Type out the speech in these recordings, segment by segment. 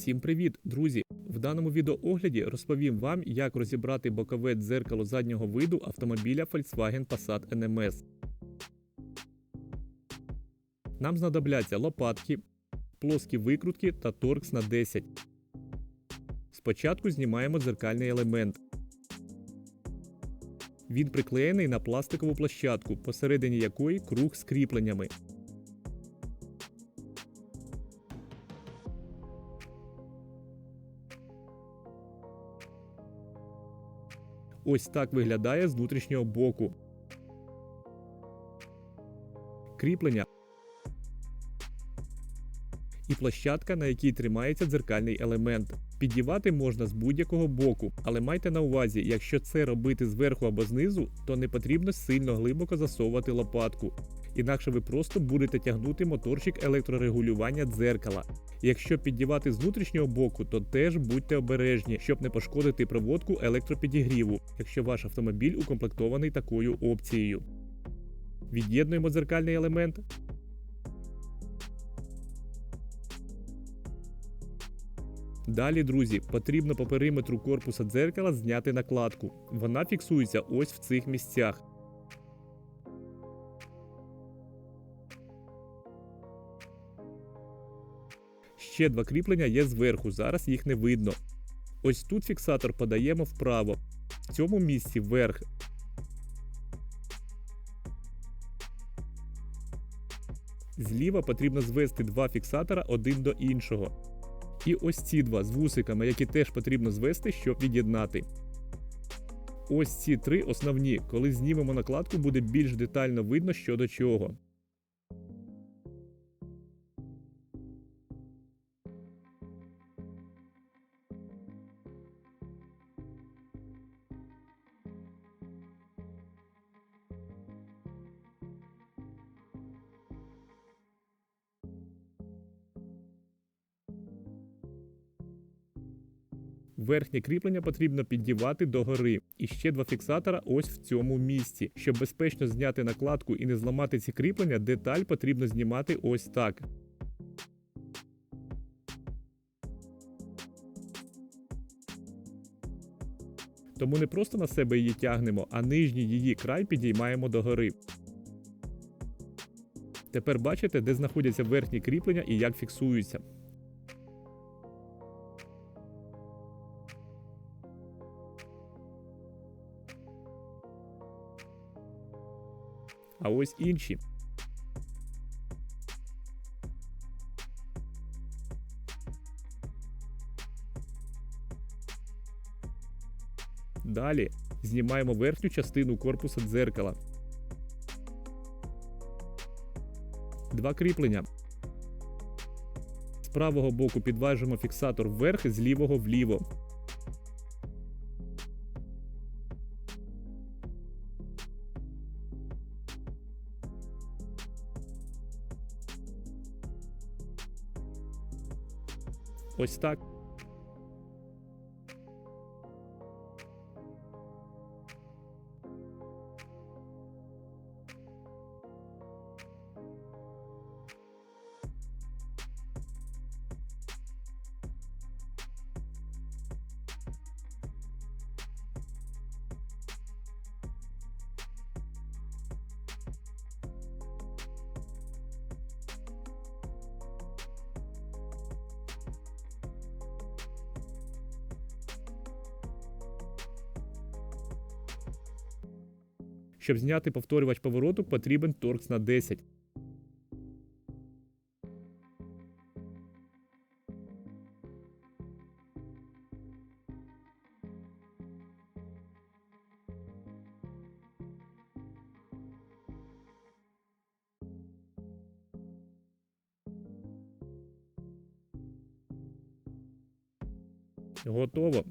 Всім привіт, друзі! В даному відеоогляді розповім вам, як розібрати бокове дзеркало заднього виду автомобіля Volkswagen Passat NMS. Нам знадобляться лопатки, плоскі викрутки та торкс на 10. Спочатку знімаємо дзеркальний елемент. Він приклеєний на пластикову площадку, посередині якої круг з кріпленнями. Ось так виглядає з внутрішнього боку. Кріплення і площадка, на якій тримається дзеркальний елемент. Піддівати можна з будь-якого боку, але майте на увазі, якщо це робити зверху або знизу, то не потрібно сильно глибоко засовувати лопатку. Інакше ви просто будете тягнути моторчик електрорегулювання дзеркала. Якщо піддівати з внутрішнього боку, то теж будьте обережні, щоб не пошкодити проводку електропідігріву, якщо ваш автомобіль укомплектований такою опцією. Від'єднуємо дзеркальний елемент. Далі, друзі, потрібно по периметру корпуса дзеркала зняти накладку. Вона фіксується ось в цих місцях. Ще два кріплення є зверху, зараз їх не видно. Ось тут фіксатор подаємо вправо, в цьому місці вверх. Зліва потрібно звести два фіксатора один до іншого. І ось ці два з вусиками, які теж потрібно звести, щоб від'єднати. Ось ці три основні. Коли знімемо накладку, буде більш детально видно, що до чого. Верхнє кріплення потрібно піддівати догори. І ще два фіксатора ось в цьому місці. Щоб безпечно зняти накладку і не зламати ці кріплення, деталь потрібно знімати ось так. Тому не просто на себе її тягнемо, а нижній її край підіймаємо догори. Тепер бачите, де знаходяться верхні кріплення і як фіксуються. А ось інші. Далі знімаємо верхню частину корпуса дзеркала. Два кріплення. З правого боку підважимо фіксатор вверх, з лівого вліво. Ось так. Щоб зняти повторювач повороту, потрібен торкс на 10. Готово.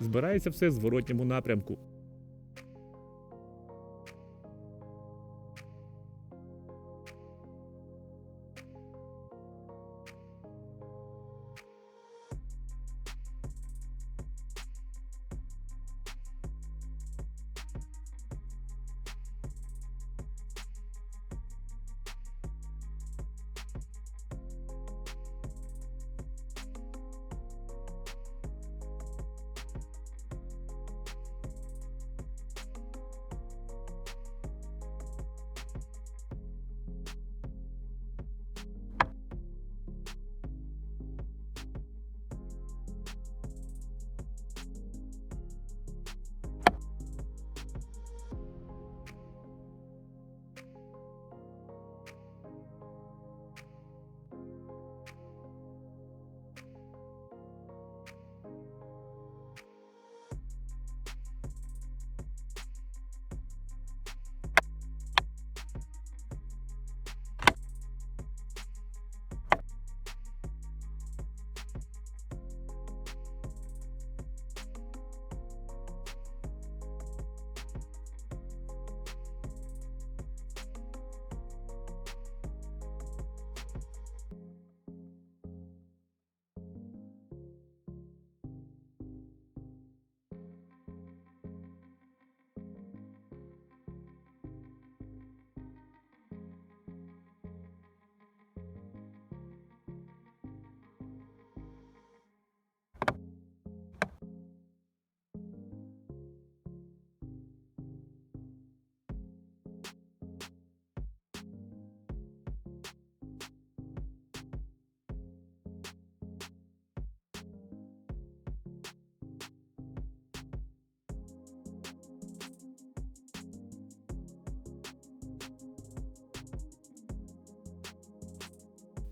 Збирається все в зворотньому напрямку.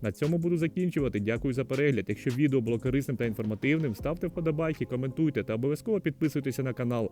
На цьому буду закінчувати. Дякую за перегляд. Якщо відео було корисним та інформативним, ставте вподобайки, коментуйте та обов'язково підписуйтеся на канал.